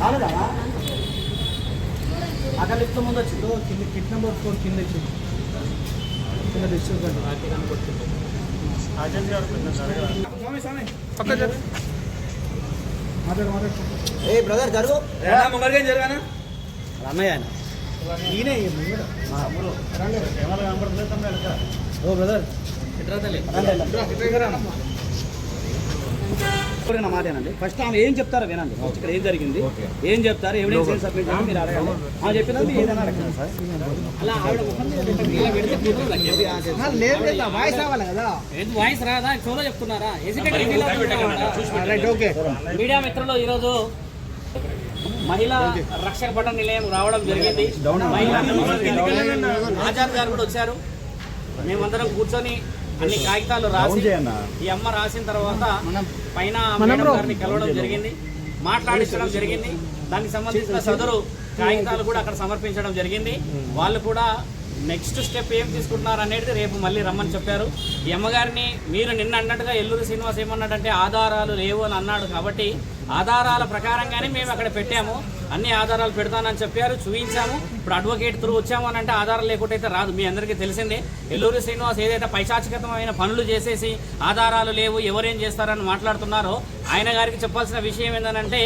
కాలేదా అక్కడ లిఫ్ట్ ముందు వచ్చింది. కింద కిట్ నెంబర్ ఫోర్ కింద ఇచ్చింది మాట్లాడు మాట్లాడు. ఏ బ్రదర్ జరుగు. ముంగడికేం జరగానా? అన్నయ్య ఆయన. ఈయనే ఓ బ్రదర్. నా మాటేనండి ఫస్ట్ ఆమె ఏం చెప్తారో వినండి. ఫస్ట్ ఇక్కడ ఏం జరిగింది? ఏం చెప్తారు? ఎవిడెన్స్ ఏం సబ్మిట్ చేయాలి? మీరు అడగాలి ఆమె చెప్పినది ఏదైనా అడగండి. సార్ అలా ఆవిడ. ఇలా పెడితే కూతురు. లేదు వాయిస్ రావాలి కదా. వాయిస్ రాదా? సోలో చెప్తున్నారా? ఓకే మీడియా మిత్రులు ఈరోజు మహిళా రక్షక పట్టణ నిలయం రావడం జరిగింది. మహిళా ఆచార్య గారు కూడా వచ్చారు. మేమందరం కూర్చొని అన్ని కాగితాలు రాసి ఈ అమ్మ రాసిన తర్వాత పైన మేడం గారిని కలవడం జరిగింది. మాట్లాడించడం జరిగింది. దానికి సంబంధించిన సదరు కాగితాలు కూడా అక్కడ సమర్పించడం జరిగింది. వాళ్ళు కూడా నెక్స్ట్ స్టెప్ ఏం తీసుకుంటున్నారు అనేది రేపు మళ్ళీ రమ్మని చెప్పారు. ఈ అమ్మగారిని మీరు నిన్న అన్నట్టుగా ఎల్లూరు శ్రీనివాస్ ఏమన్నాడంటే ఆధారాలు లేవు అని అన్నాడు కాబట్టి ఆధారాల ప్రకారంగానే మేము అక్కడ పెట్టాము. అన్ని ఆధారాలు పెడతానని చెప్పారు చూపించాము ఇప్పుడు అడ్వకేట్ త్రూ వచ్చాము అని అంటే ఆధారాలు లేకుంటే అయితే రాదు. మీ అందరికీ తెలిసిందే. ఎల్లూరి శ్రీనివాస్ ఏదైతే పైశాచికతమైన పనులు చేసేసి ఆధారాలు లేవు ఎవరేం చేస్తారని మాట్లాడుతున్నారో ఆయన గారికి చెప్పాల్సిన విషయం ఏంటంటే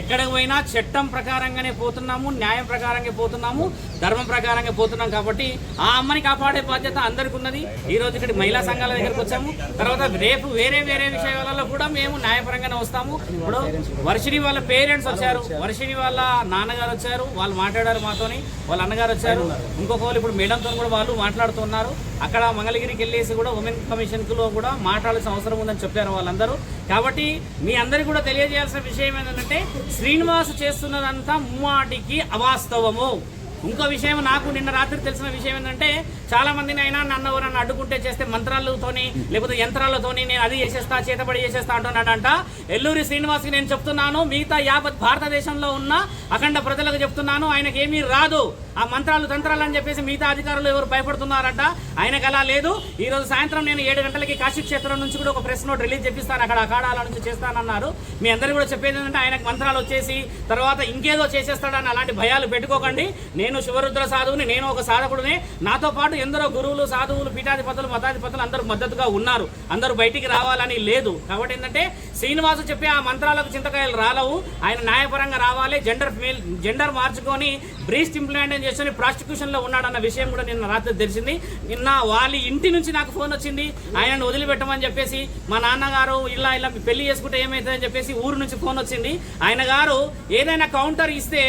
ఎక్కడికి పోయినా చట్టం ప్రకారంగానే పోతున్నాము న్యాయం ప్రకారంగా పోతున్నాము ధర్మం ప్రకారంగా పోతున్నాం కాబట్టి ఆ అమ్మని కాపాడే బాధ్యత అందరికీ ఉన్నది. ఈరోజు ఇక్కడ మహిళా సంఘాల దగ్గరకు వచ్చాము. తర్వాత రేపు వేరే వేరే విషయాలలో కూడా మేము న్యాయపరంగానే వస్తాము. ఇప్పుడు వర్షిని వాళ్ళ పేరెంట్స్ వచ్చారు. వర్షిని వాళ్ళ నాన్నగారు వచ్చారు. వాళ్ళు మాట్లాడారు మాతోని. వాళ్ళ అన్నగారు వచ్చారు. ఇంకొక వాళ్ళు ఇప్పుడు మేడంతో కూడా వాళ్ళు మాట్లాడుతున్నారు. అక్కడ మంగళగిరికి వెళ్ళేసి కూడా ఉమెన్ కమిషన్లో కూడా మాట్లాడాల్సిన అవసరం ఉందని చెప్పారు వాళ్ళందరూ. కాబట్టి మీ అందరికీ కూడా తెలియజేయాల్సిన విషయం ఏంటంటే శ్రీనివాస్ చేస్తున్నదంతా ముమ్మాటికి అవాస్తవము. ఇంకో విషయం నాకు నిన్న రాత్రి తెలిసిన విషయం ఏంటంటే చాలా మందిని అయినా నన్ను ఎవరన్నా అడ్డుకుంటే చేస్తే మంత్రాలతోని లేకపోతే యంత్రాలతోని నేను అది చేసేస్తా చేతబడి చేసేస్తా అంటున్నాడంట. ఎల్లూరి శ్రీనివాస్కి నేను చెప్తున్నాను మిగతా యావత్ భారతదేశంలో ఉన్న అఖండ ప్రజలకు చెప్తున్నాను ఆయనకి ఏమీ రాదు. ఆ మంత్రాలు తంత్రాలు అని చెప్పేసి మిగతా అధికారులు ఎవరు భయపడుతున్నారంట. ఆయనకు అలా లేదు. ఈరోజు సాయంత్రం నేను ఏడు గంటలకి కాశీ క్షేత్రం నుంచి కూడా ఒక ప్రెస్ నోట్ రిలీజ్ చేపిస్తాను. అక్కడ అఖాడాల నుంచి చేస్తానన్నారు. మీ అందరికీ కూడా చెప్పేది ఏంటంటే ఆయనకు మంత్రాలు వచ్చేసి తర్వాత ఇంకేదో చేసేస్తాడని అలాంటి భయాలు పెట్టుకోకండి. నేను నేను శివరుద్ర సాధువుని నేను ఒక సాధకుడిని. నాతో పాటు ఎందరో గురువులు సాధువులు పీఠాధిపతులు మతాధిపతులు అందరూ మద్దతుగా ఉన్నారు. అందరూ బయటికి రావాలని లేదు. కాబట్టి ఏంటంటే శ్రీనివాసు చెప్పి ఆ మంత్రాలకు చింతకాయలు రాలవు. ఆయన న్యాయపరంగా రావాలి. జెండర్ ఫీల్ జెండర్ మార్చుకొని బ్రీస్ట్ ఇంప్లాంట్ చేసుకుని ప్రాసిక్యూషన్లో ఉన్నాడన్న విషయం కూడా నిన్న రాత్రి తెలిసింది. నిన్న వాళ్ళ ఇంటి నుంచి నాకు ఫోన్ వచ్చింది. ఆయనను వదిలిపెట్టమని చెప్పేసి మా నాన్నగారు ఇలా ఇలా పెళ్ళి చేసుకుంటే ఏమవుతుందని చెప్పేసి ఊరు నుంచి ఫోన్ వచ్చింది. ఆయన గారు ఏదైనా కౌంటర్ ఇస్తే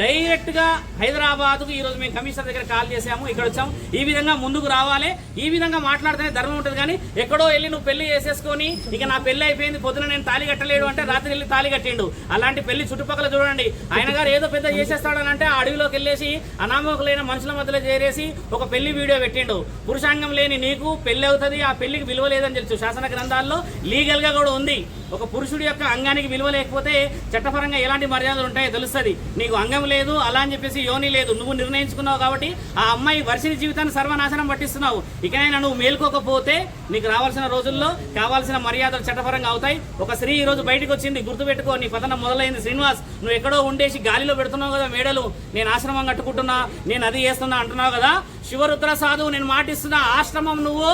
డైరెక్ట్గా హైదరాబాద్కు ఈ రోజు మేము కమిషనర్ దగ్గర కాల్ చేసాము ఇక్కడ వచ్చాము ఈ విధంగా ముందుకు రావాలి. ఈ విధంగా మాట్లాడితేనే ధర్మం ఉంటుంది కానీ ఎక్కడో వెళ్ళి నువ్వు పెళ్ళి చేసేసుకొని ఇక నా పెళ్ళి అయిపోయింది పొద్దున నేను తాళి కట్టలేడు అంటే రాత్రి వెళ్ళి తాళి కట్టిండు. అలాంటి పెళ్ళి చుట్టుపక్కల చూడండి. ఆయన గారు ఏదో పెద్ద చేసేస్తాడని అంటే ఆ అడవిలోకి వెళ్ళేసి అనామకులైన మనుషుల మధ్యలో చేరేసి ఒక పెళ్ళి వీడియో పెట్టిండు. పురుషాంగం లేని నీకు పెళ్ళి అవుతుంది ఆ పెళ్ళికి విలువ లేదని తెలుసు. శాసన గ్రంథాల్లో లీగల్గా కూడా ఉంది. ఒక పురుషుడి యొక్క అంగానికి విలువ లేకపోతే చట్టపరంగా ఎలాంటి మర్యాదలు ఉంటాయో తెలుస్తుంది. నీకు అంగం లేదు అలా అని చెప్పేసి యోని లేదు నువ్వు నిర్ణయించుకున్నావు కాబట్టి ఆ అమ్మాయి వర్షిని జీవితాన్ని సర్వనాశనం పట్టిస్తున్నావు. ఇకనైనా నువ్వు మేల్కోకపోతే నీకు రావాల్సిన రోజుల్లో కావాల్సిన మర్యాదలు చట్టపరంగా అవుతాయి. ఒక స్త్రీ ఈరోజు బయటకు వచ్చింది గుర్తుపెట్టుకో నీ పతనం మొదలైంది శ్రీనివాస్ నువ్వు ఎక్కడో ఉండేసి గాలిలో పెడుతున్నావు కదా మేడలు నేను ఆశ్రమం కట్టుకుంటున్నా నేను అది చేస్తున్నా అంటున్నావు కదా శివరుద్ర సాధువు నేను మాటిస్తున్న ఆశ్రమం నువ్వు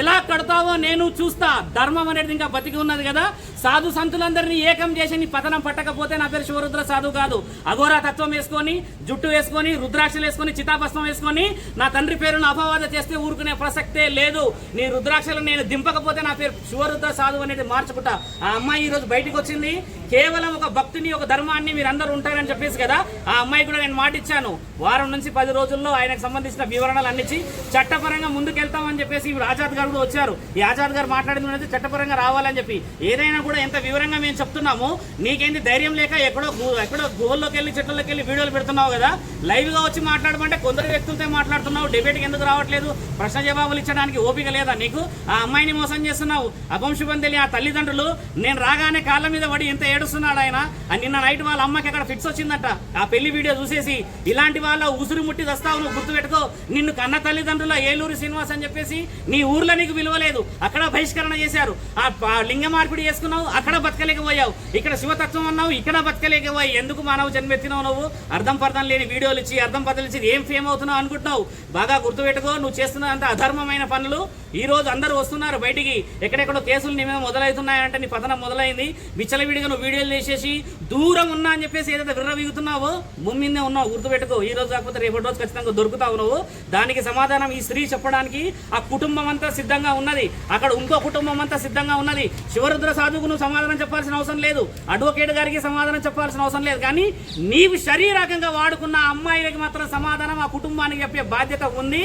ఎలా కడతావో నేను చూస్తా. ధర్మం అనేది ఇంకా బతికి ఉన్నది కదా. సాధు సంతులందరినీ ఏకం చేసి నీ పతనం పట్టకపోతే నా పేరు శివరుద్ర సాధువు కాదు. అఘోరా తత్వం వేసుకొని జుట్టు వేసుకొని రుద్రాక్షలు వేసుకొని చితాభస్మం వేసుకొని నా తండ్రి పేరును అపవాద చేస్తే ఊరుకునే ప్రసక్తే లేదు. నీ రుద్రాక్షలు నేను దింపకపోతే నా పేరు శివరుద్ర సాధువు అనేది మార్చుకుంటా. ఆ అమ్మాయి ఈరోజు బయటకు వచ్చింది. కేవలం ఒక భక్తిని ఒక ధర్మాన్ని మీరు అందరూ ఉంటారని చెప్పేసి కదా ఆ అమ్మాయి కూడా నేను మాట ఇచ్చాను వారం నుంచి పది రోజుల్లో ఆయనకు సంబంధించిన వివరణలు అందించి చట్టపరంగా ముందుకెళ్తామని చెప్పేసి ఇప్పుడు ఆజాద్ గారు కూడా వచ్చారు. ఈ ఆజాద్ గారు మాట్లాడింది చట్టపరంగా రావాలని చెప్పి. ఏదైనా కూడా ఎంత వివరంగా మేము చెప్తున్నాము నీకేంది ధైర్యం లేక ఎక్కడో ఎక్కడో గుహల్లోకి వెళ్ళి చెట్లలోకి వెళ్ళి వీడియోలు పెడుతున్నావు కదా? లైవ్గా వచ్చి మాట్లాడమంటే కొందరు వ్యక్తులతో మాట్లాడుతున్నావు. డిబేట్కి ఎందుకు రావట్లేదు? ప్రశ్న జవాబులు ఇచ్చడానికి ఓపిక లేదా నీకు? ఆ అమ్మాయిని మోసం చేస్తున్నావు. అపంశుభం తెలియ ఆ తల్లిదండ్రులు నేను రాగానే కాళ్ళ మీద పడి ఎంత ఏడుస్తున్నాడు ఆయన. నిన్న నైట్ వాళ్ళ అమ్మకి అక్కడ ఫిట్స్ వచ్చిందట. ఆ పెళ్ళి వీడియో చూసేసి ఇలాంటి వాళ్ళ ఉసురు ముట్టి దస్తావు నువ్వు గుర్తుపెట్టుకో. నిన్ను కన్న తల్లిదండ్రుల ఏలూరు శ్రీనివాస్ అని చెప్పేసి నీ ఊర్లో నీకు విలువలేదు. అక్కడ బహిష్కరణ చేశారు. ఆ లింగ మార్పిడి చేసుకున్నావు అక్కడ బతకలేకపోయావు. ఇక్కడ శివతత్వం అన్నావు ఇక్కడ బతకలేకపోయి ఎందుకు మానవ జన్మెత్తినావు నువ్వు? అర్థం పర్థం లేని వీడియోలు ఇచ్చి అర్థం పర్థం ఇచ్చి ఏం ఫేమ్ అవుతున్నావు అనుకుంటున్నావు? బాగా గుర్తుపెట్టుకో నువ్వు చేస్తున్న అంత అధర్మమైన పనులు ఈ రోజు అందరూ వస్తున్నారు బయటికి. ఎక్కడెక్కడో కేసులు నీ మీద మొదలవుతున్నాయంటే నీ పతనం మొదలైంది. విచ్చలవిడిగా నువ్వు వీడియోలు చేసేసి దూరం ఉన్నా అని చెప్పేసి ఏదైతే విర్రవీగుతున్నావో భూమి ఉన్నావు గుర్తుపెట్టుకో. ఈ రోజు కాకపోతే రేపటి రోజు ఖచ్చితంగా దొరుకుతావు నువ్వు దానికి సమాధానం ఈ స్త్రీ చెప్పడానికి ఆ కుటుంబం అంతా సిద్ధంగా ఉన్నది. అక్కడ ఇంకో కుటుంబం అంతా సిద్ధంగా ఉన్నది. శివరుద్ర సాధువుకు నువ్వు సమాధానం చెప్పాల్సిన అవసరం లేదు. అడ్వకేట్ గారికి సమాధానం చెప్పాల్సిన అవసరం లేదు. కానీ నీవు శరీరకంగా వాడుకున్న అమ్మాయికి అమ్మాయిలకి మాత్రం సమాధానం ఆ కుటుంబానికి చెప్పే బాధ్యత ఉంది.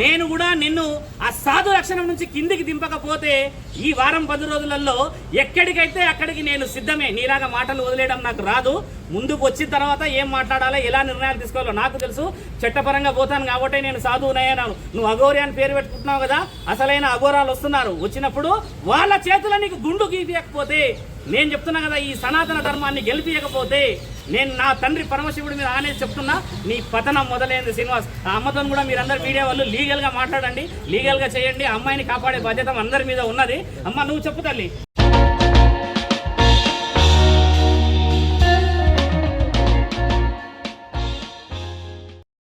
నేను కూడా నిన్ను ఆ సాధు లక్షణం నుంచి కిందికి దింపకపోతే ఈ వారం పది రోజులలో ఎక్కడికైతే అక్కడికి నేను సిద్ధమే. నీలాగా మాటలు వదిలేయడం నాకు రాదు. ముందుకు వచ్చిన తర్వాత ఏం మాట్లాడాలో ఎలా నిర్ణయాలు తీసుకోవాలో నాకు తెలుసు. చట్టపరంగా పోతాను కాబట్టి నేను సాధువునయ్యాను నువ్వు అఘోరి అని పేరు పెట్టుకుంటున్నావు కదా అసలైన అఘోరాలు వస్తున్నారు. వచ్చినప్పుడు వాళ్ళ చేతుల నీకు గుండు గీపియకపోతే నేను చెప్తున్నా కదా ఈ సనాతన ధర్మాన్ని గెలిపియకపోతే నేను నా తండ్రి పరమశివుడి మీద ఆనేది చెప్తున్నా నీ పతనం మొదలైంది శ్రీనివాస్. ఆ అమ్మతో కూడా మీరందరూ మీడియా వాళ్ళు లీగల్గా మాట్లాడండి లీగల్గా చేయండి. అమ్మాయిని కాపాడే బాధ్యత అందరి మీద ఉన్నది. అమ్మ నువ్వు చెప్పు తల్లి.